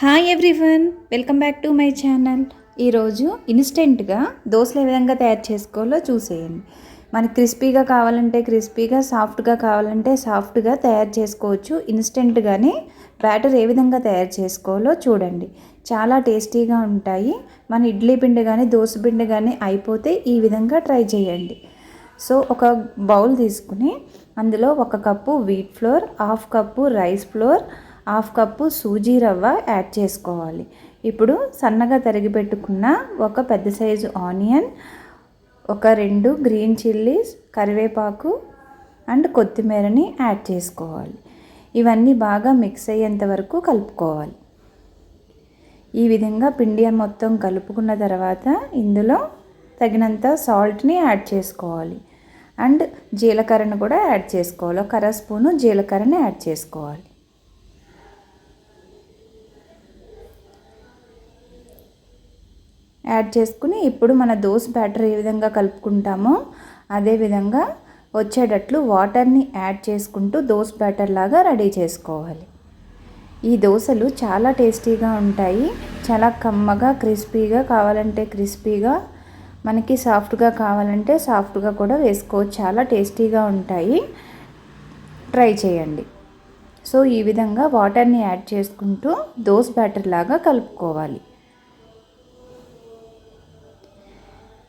Hi everyone welcome back to my channel ఈరోజు ఇన్స్టెంట్గా దోశలు ఏ విధంగా తయారు చేసుకోవాలో చూసేయండి. మనకి క్రిస్పీగా కావాలంటే క్రిస్పీగా సాఫ్ట్గా కావాలంటే సాఫ్ట్గా తయారు చేసుకోవచ్చు. ఇన్స్టెంట్గానే బ్యాటర్ ఏ విధంగా తయారు చేసుకోవాలో చూడండి. చాలా టేస్టీగా ఉంటాయి. మన ఇడ్లీ పిండి కానీ దోశ పిండి కానీ అయిపోతే ఈ విధంగా ట్రై చేయండి. సో ఒక బౌల్ తీసుకుని అందులో ఒక cup wheat flour half cup rice flour half cup suji రవ్వ యాడ్ చేసుకోవాలి. ఇప్పుడు సన్నగా తరిగి పెట్టుకున్న ఒక పెద్ద సైజు ఆనియన్ ఒక రెండు గ్రీన్ చిల్లీస్ కరివేపాకు అండ్ కొత్తిమీరని యాడ్ చేసుకోవాలి. ఇవన్నీ బాగా మిక్స్ అయ్యేంత వరకు కలుపుకోవాలి. ఈ విధంగా పిండి మొత్తం కలుపుకున్న తర్వాత ఇందులో తగినంత సాల్ట్ని యాడ్ చేసుకోవాలి. అండ్ జీలకర్రను కూడా యాడ్ చేసుకోవాలి. ఒక అర స్పూను జీలకర్రని యాడ్ చేసుకోవాలి. యాడ్ చేసుకుని ఇప్పుడు మన దోశ బ్యాటర్ ఏ విధంగా కలుపుకుంటామో అదే విధంగా వచ్చేటట్లు వాటర్ని యాడ్ చేసుకుంటూ దోశ బ్యాటర్ లాగా రెడీ చేసుకోవాలి. ఈ దోశలు చాలా టేస్టీగా ఉంటాయి. చాలా కమ్మగా క్రిస్పీగా కావాలంటే క్రిస్పీగా మనకి సాఫ్ట్గా కావాలంటే సాఫ్ట్గా కూడా వేసుకోవచ్చు. చాలా టేస్టీగా ఉంటాయి. ట్రై చేయండి. సో ఈ విధంగా వాటర్ని యాడ్ చేసుకుంటూ దోశ బ్యాటర్ లాగా కలుపుకోవాలి.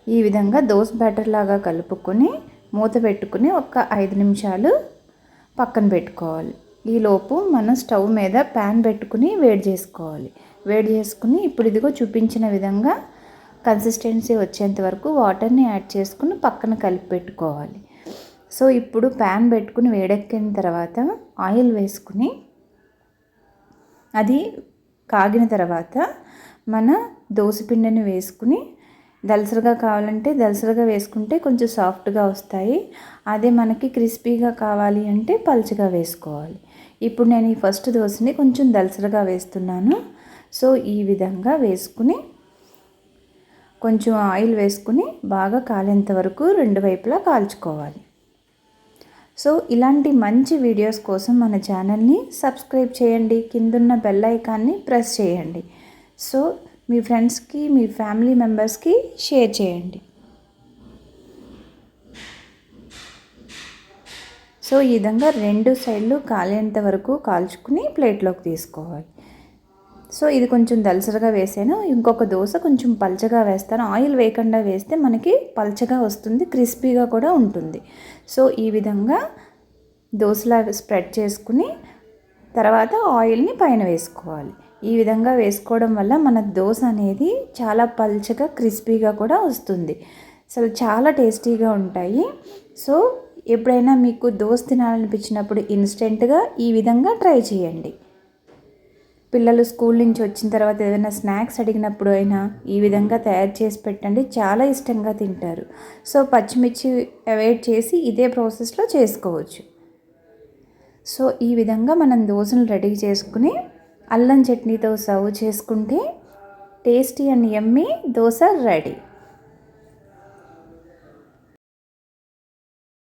ఈ విధంగా దోశ బ్యాటర్ లాగా కలుపుకొని మూత పెట్టుకుని ఒక ఐదు నిమిషాలు పక్కన పెట్టుకోవాలి. ఈలోపు మనం స్టవ్ మీద ప్యాన్ పెట్టుకుని వేడి చేసుకోవాలి. వేడి చేసుకుని ఇప్పుడు ఇదిగో చూపించిన విధంగా కన్సిస్టెన్సీ వచ్చేంత వరకు వాటర్ని యాడ్ చేసుకుని పక్కన కలిపి పెట్టుకోవాలి. సో ఇప్పుడు ప్యాన్ పెట్టుకుని వేడెక్కిన తర్వాత ఆయిల్ వేసుకుని అది కాగిన తర్వాత మన దోశ పిండిని వేసుకుని దలసరగా కావాలంటే దలసరగా వేసుకుంటే కొంచెం సాఫ్ట్గా వస్తాయి. అదే మనకి క్రిస్పీగా కావాలి అంటే పలుచగా వేసుకోవాలి. ఇప్పుడు నేను ఈ ఫస్ట్ దోశని కొంచెం దలసరగా వేస్తున్నాను. సో ఈ విధంగా వేసుకుని కొంచెం ఆయిల్ వేసుకుని బాగా కాలేంత వరకు రెండు వైపులా కాల్చుకోవాలి. సో ఇలాంటి మంచి వీడియోస్ కోసం మన ఛానల్ని సబ్స్క్రైబ్ చేయండి. కిందున్న బెల్ ఐకాన్ని ప్రెస్ చేయండి. సో మీ ఫ్రెండ్స్కి మీ ఫ్యామిలీ మెంబర్స్కి షేర్ చేయండి. సో ఈ విధంగా రెండు సైడ్లు కాలేంత వరకు కాల్చుకుని ప్లేట్లోకి తీసుకోవాలి. సో ఇది కొంచెం దలసరగా వేసాను. ఇంకొక దోశ కొంచెం పల్చగా వేస్తాను. ఆయిల్ వేయకుండా వేస్తే మనకి పల్చగా వస్తుంది క్రిస్పీగా కూడా ఉంటుంది. సో ఈ విధంగా దోశలా స్ప్రెడ్ చేసుకుని తర్వాత ఆయిల్ని పైన వేసుకోవాలి. ఈ విధంగా వేసుకోవడం వల్ల మన దోశ అనేది చాలా పల్చగా క్రిస్పీగా కూడా వస్తుంది. అసలు చాలా టేస్టీగా ఉంటాయి. సో ఎప్పుడైనా మీకు దోశ తినాలనిపించినప్పుడు ఇన్స్టెంట్గా ఈ విధంగా ట్రై చేయండి. పిల్లలు స్కూల్ నుంచి వచ్చిన తర్వాత ఏదైనా స్నాక్స్ అడిగినప్పుడు అయినా ఈ విధంగా తయారు చేసి పెట్టండి. చాలా ఇష్టంగా తింటారు. సో పచ్చిమిర్చి అవాయిడ్ చేసి ఇదే ప్రాసెస్లో చేసుకోవచ్చు. సో ఈ విధంగా మనం దోశలు రెడీ చేసుకుని అల్లం చట్నీతో సర్వ్ చేసుకుంటే tasty and Emmy dosa ready.